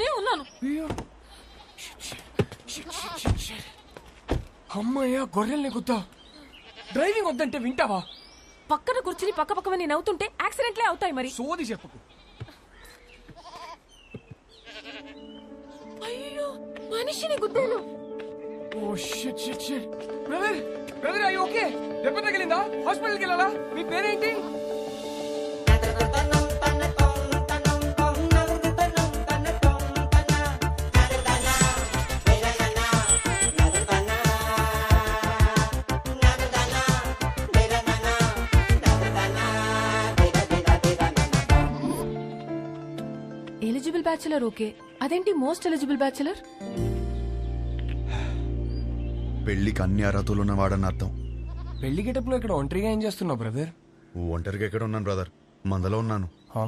నేను ఉన్నాను. అమ్మయ్యా గొర్రెల్ని గుద్దా. డ్రైవింగ్ వద్దంటే వింటావా? పక్కన కూర్చుని పక్క పక్కన నేను అవుతుంటే యాక్సిడెంట్లే అవుతాయి మరి. సోది చెప్పకు. అయ్యో మనిషిని గుద్దాను. ఓ shit shit shit. Brother brother అయ్యి ఓకే దెబ్బ తగిలిందా? హాస్పిటల్కి వెళ్ళాలా? మీ పేరేంటి? ఎలిజిబుల్ బ్యాచులర్ ఓకే అదేంటి మోస్ట్ ఎలిజిబుల్ బ్యాచులర్ పెళ్ళికి అన్ని అర్హతలు ఉన్నవాడని అర్థం. పెళ్ళి గెటప్లో ఇక్కడ ఒంటరిగా ఏం చేస్తున్నావు బ్రదర్ ఒంటరిగా ఎక్కడ ఉన్నాను బ్రదర్ మందలో ఉన్నాను. హా